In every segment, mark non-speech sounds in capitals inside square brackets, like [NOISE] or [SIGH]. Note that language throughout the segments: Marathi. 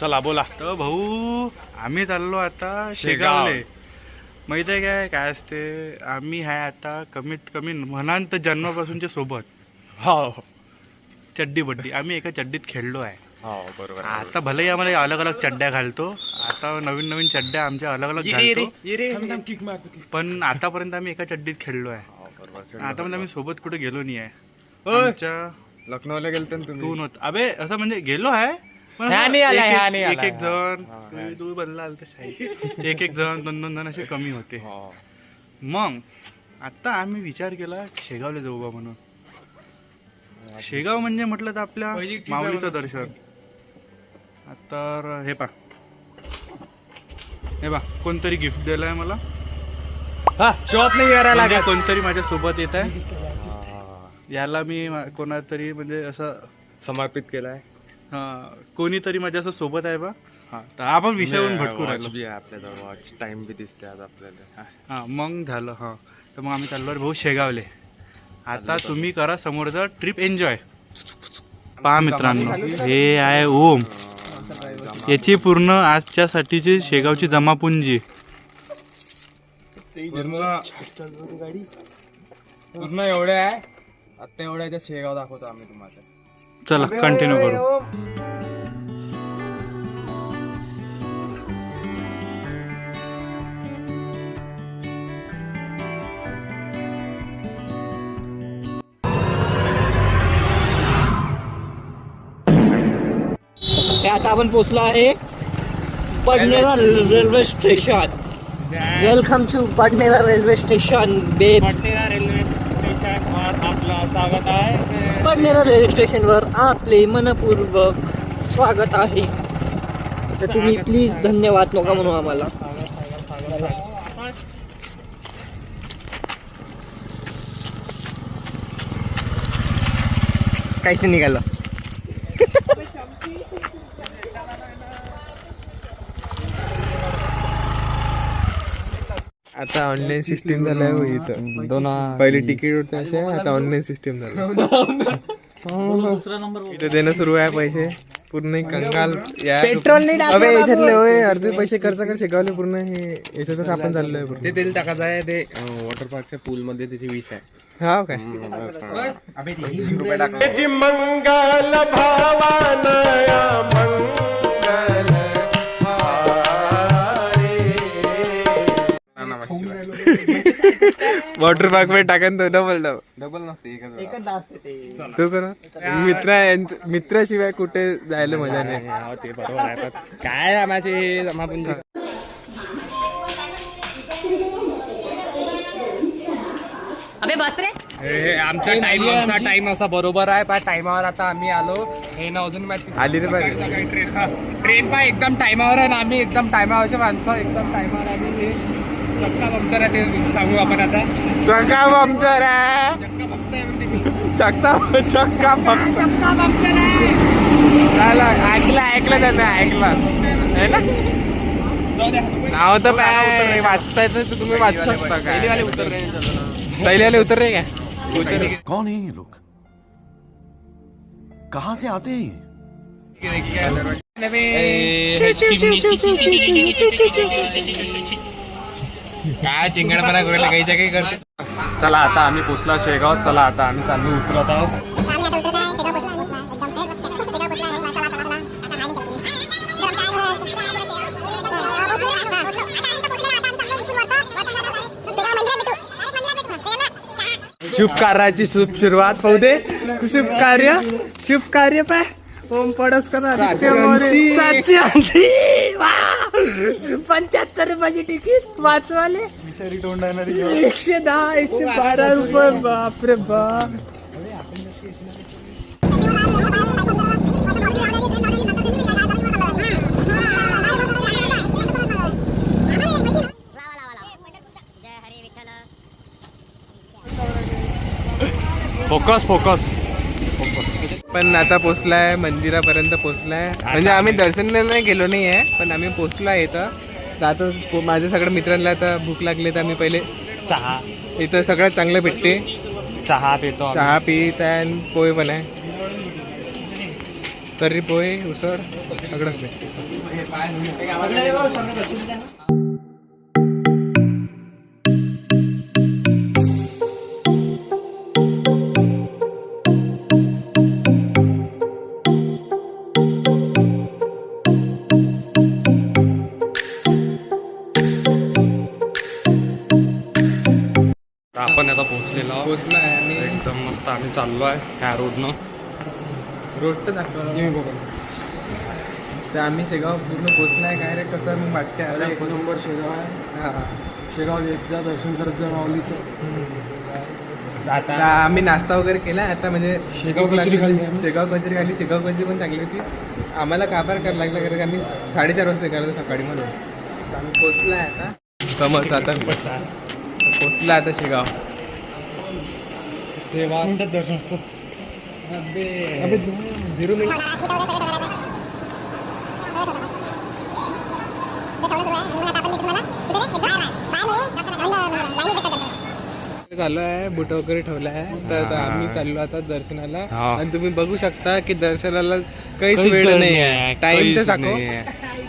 चला बोला. तर भाऊ आम्ही चाललो आता शेगाव. शेगावले. माहीत आहे काय? काय असते? आम्ही आहे आता कमीत कमी म्हणान तर जन्मापासूनच्या सोबत. हो. चड्डी बड्डी आम्ही एका चड्डीत खेळलो आहे. हो बरोबर आता भलेही आम्हाला अलग अलग चड्ड्या घालतो. आता नवीन नवीन चड्ड्या आमच्या अलग अलग घालतो. किक मारतो पण आतापर्यंत आम्ही एका चड्डीत खेळलो आहे. हो बरोबर आतापर्यंत आम्ही सोबत कुठे गेलो नाही आहे लखनौला गेलते ना तू नव्हत अबे असं म्हणजे गेलो आहे ह्या असं नाही आला, एक- ह्या एक- नाही एक आला. एक जण हा, बनला शाही. एक एक जण दोन दोन जण असे कमी होते. हो. मग आता आम्ही विचार केला शेगावला जाऊ बा म्हणून. शेगाव म्हणजे म्हटलं तर आपल्या पहिली trip आहे माऊलीचं. दर्शन. तर हे पा हे बा कोणतरी गिफ्ट दिलंय मला. हा शॉप नाही करायला म्हणजे लागत. कोणतरी माझ्या सोबत येत आहे. याला मी मा- कोणातरी म्हणजे असं समर्पित केलाय. हा, कोणीतरी माझ्या असं सोबत आहे बा. हा तर आपण विषयावरून भटकू राहिलो. बी आहे आपल्याजवळ वॉच टाइम बी दिसते आज आपल्याला. हा मग झालं हा. तर मग आम्ही चाललो रे भाऊ शेगावले. आता तुम्ही करा समोरचं ट्रिप एन्जॉय पहा मित्रांनो हे आहे ओम. याची पूर्ण आजच्यासाठीची शेगावची जमापुंजी. पूर्ण पूर्ण एवढे आहे. आता एवढ्याच्या शेगाव दाखवतो आम्ही तुम्हाला. चला कंटिन्यू करू. आता आपण पोहोचलो आहे Badnera railway station. Welcome to Badnera railway station बेब रेल्वे आपलं स्वागत आहे. बडनेरा रेल्वे स्टेशनवर आपले मनपूर्वक स्वागत आहे. तर तुम्ही प्लीज धन्यवाद नका म्हणू आम्हाला. काहीच निघालं. आता ऑनलाईन सिस्टीम झालंय हो इथं. दोन पहिले तिकीट होते असे आता ऑनलाईन सिस्टीम झालं. [LAUGHS] इथं देणं सुरू आहे पैसे. पूर्ण कंगाल या पेट्रोल नाही अबे याच्यातले होय अर्धे पैसे खर्च कर शिकवले पूर्ण हे याच्यातच आपण चाललोय ते तेल टाकायचं आहे ते वॉटर पार्कच्या पूल मध्ये त्याची विष आहे. हा काय वॉटर पार्कमध्ये टाकन तो डबल डबल डबल नसते एकच तू. कर मित्र मित्राशिवाय कुठे जायला मजा नाही. ते बरोबर आहे पण काय माझे जमापुंजी अबे बस रे. हे आमचा टाइम आमचा टाइम असा बरोबर आहे पण टाइमावर आता आम्ही आलो. हे ना अजून माहिती आली रे बाई. ट्रेन ट्रेन पण एकदम टाइमावर आहे ना आम्ही एकदम टाइमावरचे माणसं एकदम टाइमावर आम्ही हे चक्का पंक्चर आहे ते सांगू आपण आता चक्का पंक्चर आहे चक्का चक्का फक्त ऐकलं ऐकलं त्यानं ऐकलं है ना नाव तर काय वाचता येतं तर तुम्ही वाचू शकता काय पहिल्याले उतर रे काय कौन है ये लोग कहां से आते हैं ये? काय चिंगडपणा करायला काहीच्या काही करते. चला आता आम्ही पोचला शेगाव चला आता आम्ही चालू उतरत आहोत. शुभ कार्याची शुभ सुरुवात पाहू दे. शुभ कार्य शुभ कार्य पाय ओम पडस पंच्याहत्तर रुपयाची तिकीट वाचवाले. एकशे दहा एकशे बारा रुपये. बापरे बाप. फोकस फोकस पण आता पोचलाय मंदिरापर्यंत पोचलाय. म्हणजे आम्ही दर्शनाला नाही गेलो नाही आहे पण आम्ही पोचलाय इथं. तर आता माझ्या सगळ्या मित्रांना आता भूक लागली तर आम्ही पहिले चहा. इथं सगळ्यात चांगलं भेटते चहा पितो. चहा पीत आहे आणि पोहे पण आहे. तर्री पोहे उसळ सगळंच भेटते पोचलो आहे आणि एकदम मस्त आम्ही चाललो आहे ह्या रोडनं रोड तर दाखवा तर आम्ही शेगाव पूर्ण पोचलो आहे काय रे कसं मग वाटते आलं एक नंबर शेगाव आहे. हां. शेगाव येत जा दर्शन करत जा माऊलीचं. आता आम्ही नाश्ता वगैरे केला आता म्हणजे शेगाव कचोरी खाल्ली आम्ही. शेगाव कचोरी खाल्ली शेगाव कचोरी पण चांगली होती. आम्हाला काबार करायला लागला? कारण की आम्ही साडेचार वाजता निघालो होतो सकाळी म्हणून. तर आम्ही पोचलो आहे आता. समज आता. पोचलो आता शेगाव. सेवा. मिनिटात दर्शन झिरो चालू आहे बुट वगैरे ठेवला आहे तर आम्ही चाललो आता दर्शनाला. आणि तुम्ही बघू शकता की दर्शनाला काहीच वेळ नाही नाहीये, आहे टाइम तर दाखव.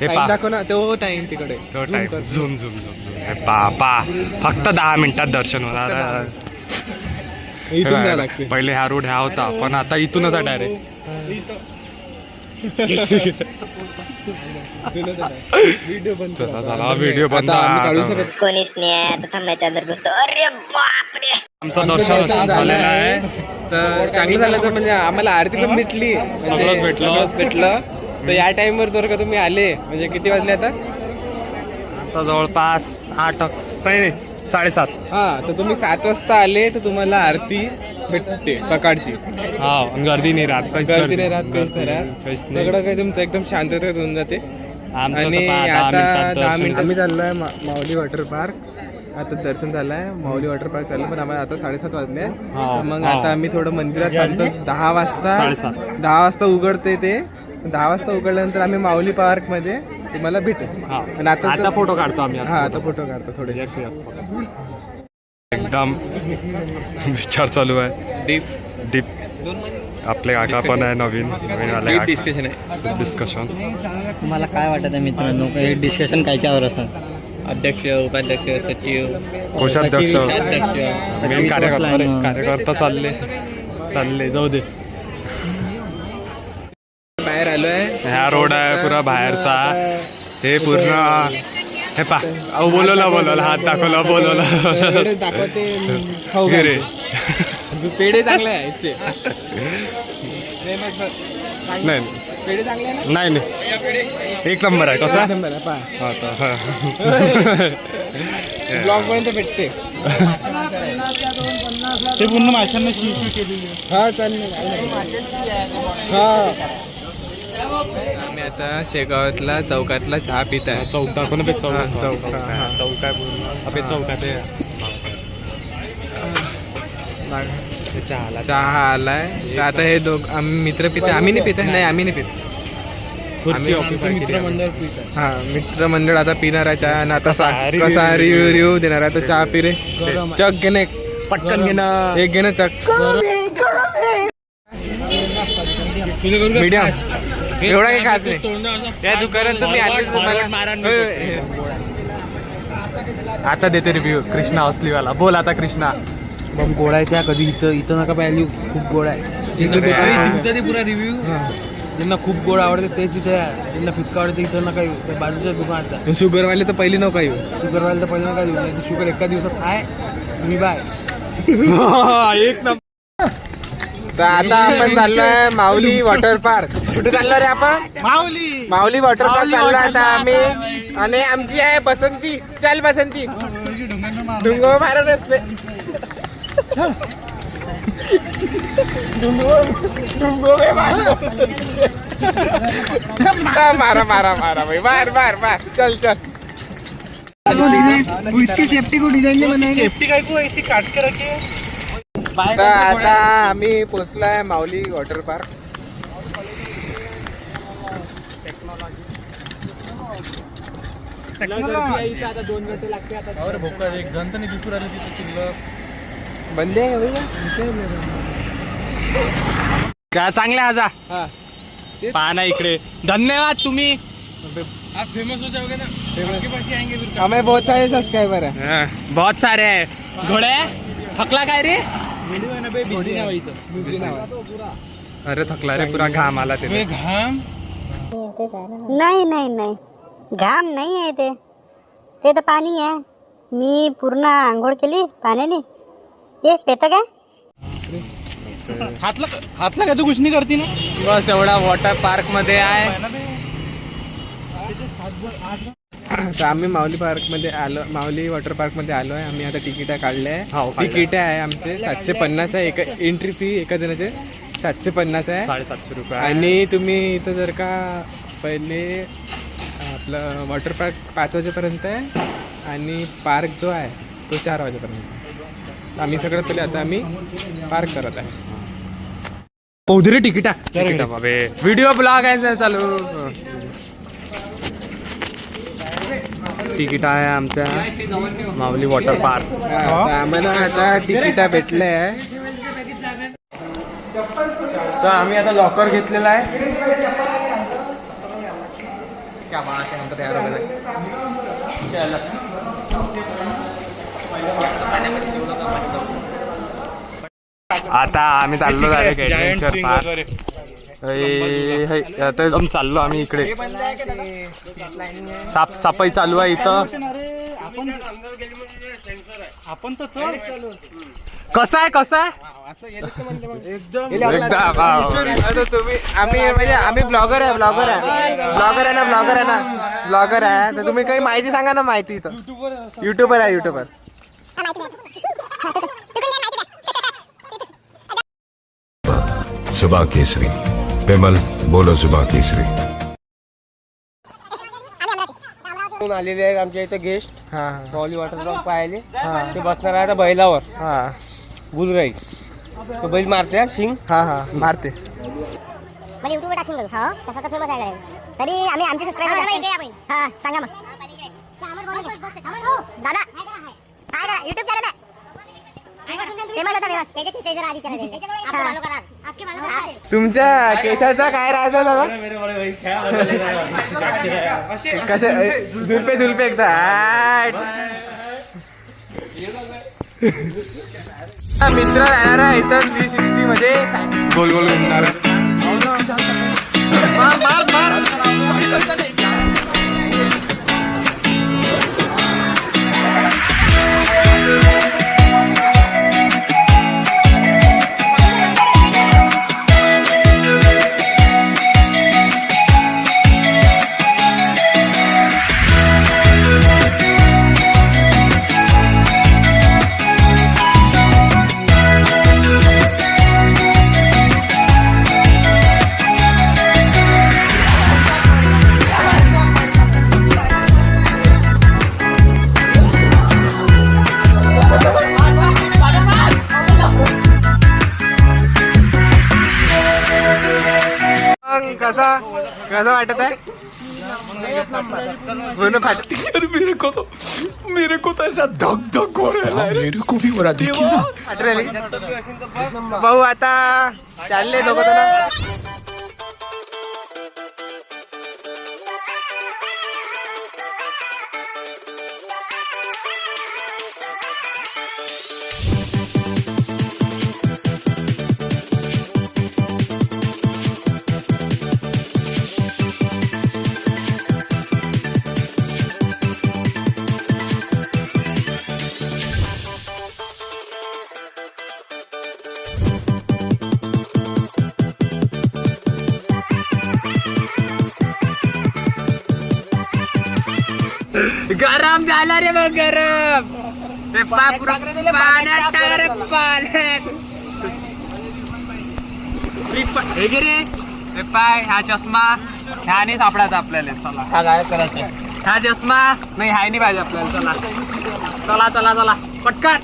ते. दाखव ना. तो टाइम तिकडे. तो time. Zoom zoom zoom zoom पा पा फक्त दहा मिनिटात दर्शन होणार. इथून जायला लागते पहिले हा रोड ह्या होता पण आता इथूनच आहे डायरेक्ट व्हिडिओ बंद चला चला व्हिडिओ बंद. आता आम्ही काढू आहे. शकत कोणीच नाही आहे आता थांबायच्या अंदर बसतो. अरे बापरे. आमचं दर्शन झालेलं आहे. तर चांगलं झालं तर म्हणजे आम्हाला आरती पण भेटली. म्हणजे सगळंच भेटलं. सगळंच भेटलं. तर या टाइमवर जर का तुम्ही आले म्हणजे किती वाजले आता? आता जवळपास आठ नाही, साडेसात. हा तर तुम्ही सात वाजता आले तर तुम्हाला आरती भेटते सकाळची. हा आणि गर्दी नाही राहत काहीच गर्दी नाही राहत काहीच नाही काहीच राहत नाही. सगळं काही तुमचं एकदम शांततेत होऊन जाते. आमचं तर आणि पहा, दहा आता मिनिटात दहा दर्शन मिनिट आम्ही चाललोय मा- माऊली वॉटर पार्क. आता दर्शन झालंय माऊली वॉटर पार्क चाललं पण आम्हाला आता साडेसात वाजले हा, मग हा. आता आम्ही थोडं मंदिरात थांबतो दहा वाजता साडेसात. दहा वाजता उघडते ते. दहा वाजता उघडल्यानंतर आम्ही माऊली पार्कमध्ये तुम्हाला भेटू. हा. आणि आता आता फोटो काढतो आम्ही हा आता फोटो काढतो थोडे एकदम विचार चालू आहे. डीप डीप आपले काका पण आहे नवीन. नवीन आले डिस्कशन आहे. डिस्कशन तुम्हाला काय वाटत आहे मित्रांनो? हे डिस्कशन कायच्यावर असं अध्यक्ष उपाध्यक्ष सचिव. कोषाध्यक्ष. अध्यक्ष. मेन कार्यकर्ता रे. कार्यकर्ता चालले. चालले. जाऊ दे. बाहेर आलोय. ह्या रोड आहे पुरा बाहेरचा. हे पूर्ण हे पा अहो बोलवलं बोलवलं. हात दाखवला बोलवलं. दाखवते. खाऊ हे रे. घालतो. पेढे चांगले आहे. नाही पेढे चांगले नाही नाही. एक नंबर आहे. कसा? हा. [LAUGHS] ब्लॉग पर्यंत भेटते. ते पूर्ण माशांना हा चालेल. हा. आम्ही आता शेगावातला चौकातला चहा पित आहे. चौक दाखव ना चौक चौक हा. चौक आहे पूर्ण अबे चौकात आहे. ते चहाला चहा आलाय. तर आता हे दोघ आम्ही मित्र पित आम्ही नाही पित नाही आम्ही नाही पित. खुर्ची आम्ही- occupy केली आम्ही. हा मित्रमंडळ आता पिणार आहे चहा. आणि आता सा- review- कसा रिव्ह्यू रिव्ह्यू देणार आहे तर चहा पी रे चक घे ना पटकन घे ना एक घे ना चक मीडियम. एवढा काही खास नाही. या दुकानात तुम्ही आले आता देते रिव्ह्यू कृष्णा असलीवाला. बोल आता कृष्णा. बम गोळायच्या कधी? इथं इथं नका पाहिजे खूप गोड आहे. ते पुरा रिव्ह्यू ज्यांना खूप गोड आवडते तेच इथे ज्यांना फिक्का आवडते इथं नका येऊ. त्या बाजूच्या दुकानाचा शुगरवाले तर पहिली नका येऊ. शुगरवाला तर पहिलं नका येऊ. नाही शुगर एका दिवसात आहे. तुम्ही बाय. [LAUGHS] एक नंबर. तर आता आपण चाललोय माऊली वॉटर पार्क कुठे चाललो रे आपण? माऊली. माऊली वॉटर पार्क चाललो आता आम्ही. आणि आमची आहे बसंती. चल बसंती. डुंगो मारा रस्ते डुंगो बे मारा. मारा मारा मारा भाई मार मार मार. चल चल. इसकी सेफ्टी को डिजाइन में बनाएंगे आता आम्ही पोचलोय माऊली वॉटर पार्क. एक जण तर नाही दिसू राहिलं तिथे चिल्लर. बंदी आहे का भैया? काय चांगले आजा? हा. पहा ना इकडे. धन्यवाद तुम्ही. आप फेमस हो जाओगे ना? आपके पास ही आएंगे फिर हमें बहुत सारे सब्सक्राइबर है हं, बहुत सारे आहे. घोडे थकला काय रे? अरे थकला रे पुरा घाम आला ते मैं घाम नाही नाही नाही घाम नाही आहे ते ते तर पाणी आहे मी पूर्ण आंघोळ केली पाण्याने ये पेत काय हातला हातला काय तू कुछ नहीं करती ना बस एवढा वॉटर पार्कमध्ये आहे तर आम्ही माऊली पार्कमध्ये आलो माऊली वॉटर पार्कमध्ये आलो आहे आम्ही आता तिकीट काढले हो, आहे काढले. तिकीट आहे आमचे. सातशे पन्नास आहे. एका एंट्री फी एका जणाचे सातशे पन्नास आहे. साडेसातशे रुपये. आणि तुम्ही इथं जर का पहिले आपलं वॉटर पार्क पाच वाजेपर्यंत आहे आणि पार्क जो आहे तो चार वाजेपर्यंत आम्ही सगळ्यात पहिले आता आम्ही पार्क करत आहे. पौधरे तिकीट. तिकीट बाबे व्हिडिओ ब्लॉग आहे चालू. तिकीट आहे आमच्या माऊली वॉटर पार्क. आम्हाला आता तिकीट भेटले आहे. तर आम्ही आता लॉकर घेतलेला आहे. आता आम्ही चाललो पार्क आता एकदम चाललो आम्ही इकडे. साफ सफाई चालू आहे इथं. कसं आहे कसं आहे? वाव. आता तुम्ही आम्ही म्हणजे आम्ही ब्लॉगर आहे ब्लॉगर आहे. ब्लॉगर आहे ना ब्लॉगर आहे ना. ब्लॉगर आहे. तर तुम्ही काही माहिती सांगा ना माहिती इथं. युट्यूबर आहे युट्यूबर जुबा केसरी. पेमल बोलो जुबा केसरी. आलेले आहेत आमच्या इथे गेस्ट हा. माऊली वॉटर पार्क पाहिले ते बसणार आहे आता बैलावर. हा. गुलराई तो बैल मारते हा, शिंग? हा हा. मारते. म्हणजे युट्यूबवर टाकून बघ हो. तसा तर फेमस आहे इकडे. तरी आम्ही आमचे सबस्क्राईबर हा सांगा मग. दादा. काय करा युट्यूब चॅनल आहे. तुमच्या केसाचा काय राहायचा दादा? कसे झुलपे झुलपे एकदा. मित्र जाणार आहे इथं थ्री सिक्स्टी मध्ये. गोल गोल घुमणार कसा? कसा वाटत पूर्ण फाट मेरे को तो मेरे को तो ऐसा धक धक हो रहा है मेरे को भी हो रहा देखिए ना। फाटलेली भाऊ आता चालले दोघं झाला रे मग गरम. पाण्यात टाका रे पाण्यात हे घे रे. हे पाय हा चष्मा. ह्याने सापडायचा आपल्याला. चला. हा काय करायचं. हा चष्मा. नाही हाय नाही पाहिजे आपल्याला. चला. चला चला चला. पटकन.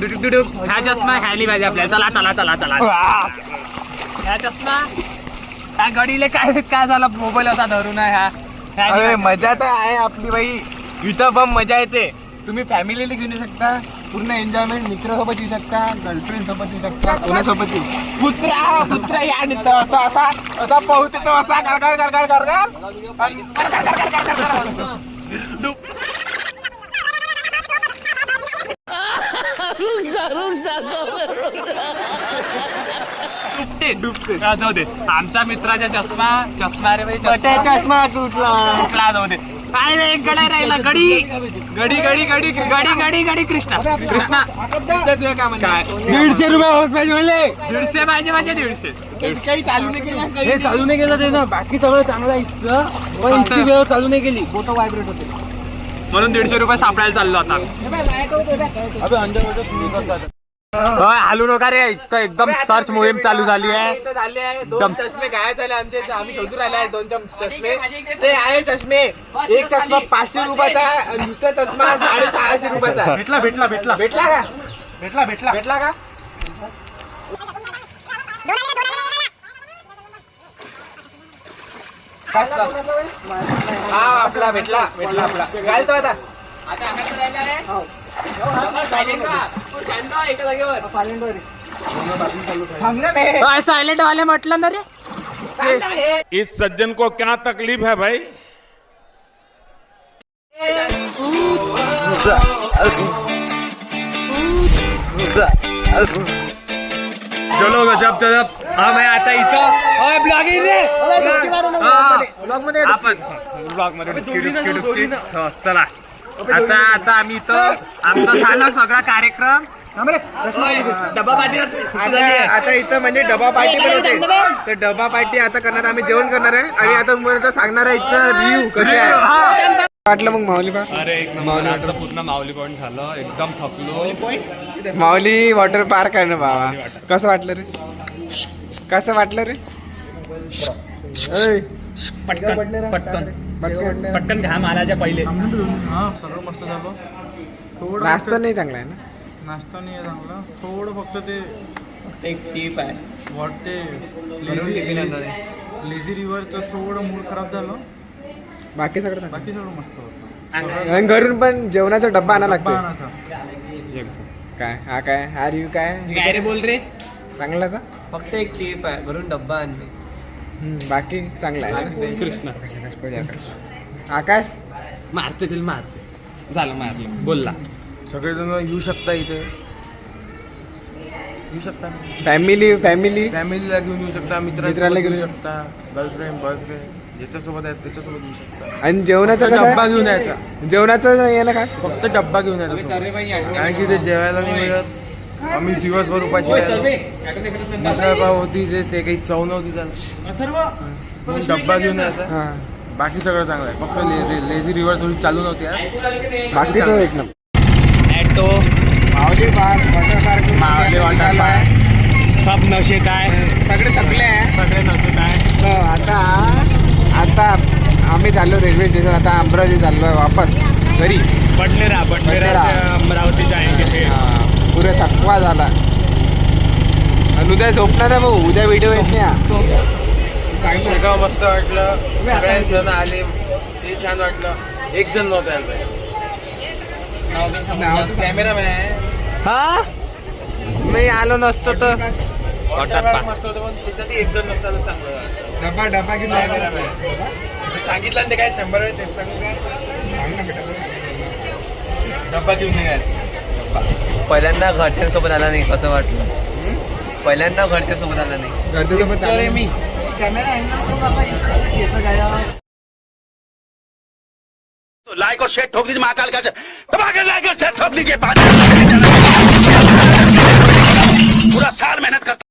डुडुक डुडुक हा चष्मा ह्या नाही पाहिजे आपल्याला. चला चला चला चला. ह्या चष्मा. ह्या गडीले काय काय झालं? मोबाईल होता धरून ह्या. मजा तर आहे आपली बाई. इथं पण मजा येते. तुम्ही फॅमिलीला घेऊन येऊ शकता पूर्ण एन्जॉयमेंट मित्रासोबत येऊ शकता गर्लफ्रेंड सोबत येऊ शकता कोणासोबत येऊ? पुत्रा पुत्रा या आणि तो असा असा असा पोहते तो असा गरगर गरगर गरगर. डुबते डुबते. जाऊ दे. आमच्या मित्राचा चष्मा चष्मा रे चष्मा. तुटला जाऊ दे. काय रे एक गडा राहिला गडी? गडी गडी गडी गडी गडी गडी कृष्णा. कृष्णा. काय? दीडशे रुपये हौस पाहिजे म्हणले. दीडशे पाहिजे म्हणजे दीडशे. काही चालू नाही केलं हे चालू नाही केलं ते ना बाकी सगळं चांगलं पण इथची वेळ चालू नाही केली. फोटो व्हायब्रेट होते. म्हणून दीडशे रुपये सापडायला चाललो आता. हलू नका रे. इतकं एकदम सर्च मोहीम चालू झाली आहे. इथं झाले आहे. दोन चष्मे गायब झाले आमचे. आम्ही शोधून राहिले आहे दोन चम- चष्मे. ते आहे चष्मे. एक चष्मा पाचशे रुपयाचा आहे. आणि दुसरा चष्मा साडे सहाशे रुपयाचा आहे. भेटला भेटला भेटला. भेटला का? भेटला भेटला. भेटला का? हा आपला भेटला भेटला आपला. घालतो आता. बे. सायलेंट वाले म्हटलं ना रे. इस सज्जन को क्या तकलीफ है भाई? चलो गजब गजब हा मैं आता इथं ब्लॉगिंग रे आपण ब्लॉगमध्ये चला. आता आता आम्ही इथं आमचा झाला सगळा कार्यक्रम. डबा पाठी आता आता इथं म्हणजे डबा पार्टी पण होते. तर डबा पार्टी आता करणार आम्ही जेवण करणार आहे. आणि आता तुम्हाला सांगणार आहे इथं रिव्ह्यू कसे आहे. वाटलं मग माऊली बा अरे एक नंबर. पूर्ण माऊली पॉईंट झालं. एकदम थकलो. माऊली वॉटर पार्क आहे ना बाबा. कसं वाटलं रे? कसं वाटलं रे? ऐ, पटकन. पटकन. पटकन घ्या मालाच्या पहिले. हा सगळं मस्त झालं थोडं नाश्ता नाही चांगला आहे ना? नाश्ता नाही आहे चांगला. थोडं फक्त ते एक टीप आहे. वाटते लेझी लेझी रिव्हरचं थोडं मूड खराब झालं. बाकी सगळं चांगलं. बाकी सगळं मस्त होतं. आणि घरून पण जेवणाचा डब्बा आणा लागतो काय? हा काय? हा रिव्ह्यू काय? काय रे बोल रे? चांगलाचा? फक्त एक टीप आहे. घरून डब्बा आणणे हम्म, बाकी चांगला आहे. कृष्ण. आकाश. मारते तिला मारते. झालं मारलं. बोलला. सगळेजण येऊ शकता इथे. येऊ शकता. फॅमिली फॅमिली फॅमिलीला घेऊन येऊ शकता मित्राला मित्राला घेऊन घेऊन शकता गर्लफ्रेंड बॉयफ्रेंड ज्याच्यासोबत आहे त्याच्यासोबत येऊ शकता. आणि जेवणाचं कसं? डब्बा आहे? घेऊन यायचा. जेवणाचं ये ना खास? फक्त डब्बा घेऊन यायचा सोबत. कारण की ते जेवायला नाही मिळत. आम्ही दिवसभर उपाशी राहिलो. मिसळपाव होती ते ते काही चव नव्हती त्याला डब्बा घेऊन यायचा. हा. बाकी सगळं चांगलं आहे. फक्त ले- लेझी रिव्हर थोडी चालू नव्हती बाकी तो एक number. Auto Mauli park water park Mauli water park. सब नशेत आहे सगळे थकले आहे. सगळे नशेत आहे हो, आता आता आम्ही चाललो रेल्वे स्टेशन आता अमरावती चाललोय वापस घरी. बडनेरा बडनेरा बडनेरा. अमरावती जाएंगे फिर हा, पुरे थकवा झाला. आणि उद्या झोपणार आहे भाऊ. उद्या व्हिडिओ येत नाही. शेगाव मस्त वाटलं. सगळ्याच जण आले. ते छान वाटलं. एक जण नव्हतं यायला कॅमेरामॅन हा? मी आलो नसतो तर. मस्त होतं पण त्याच्यात एक जण नसताना चांगलं. डबा डबा घेऊन कॅमेरामॅन सांगितलं ते काय शंभर वेळ तेच सांगू काय डब्बा घेऊन निघायचं. पहिल्यांदा घरच्यांसोबत आला नाही कसं वाटलं. पहिल्यांदा घरच्यांसोबत आला नाही. घरच्यासोबत अरे मी. कैमरा कैसे गया तो लाइक और शेयर ठोक दीजिए महाकाल का दबाकर लाइक और शेयर ठोक दीजिए पूरा साल मेहनत करता.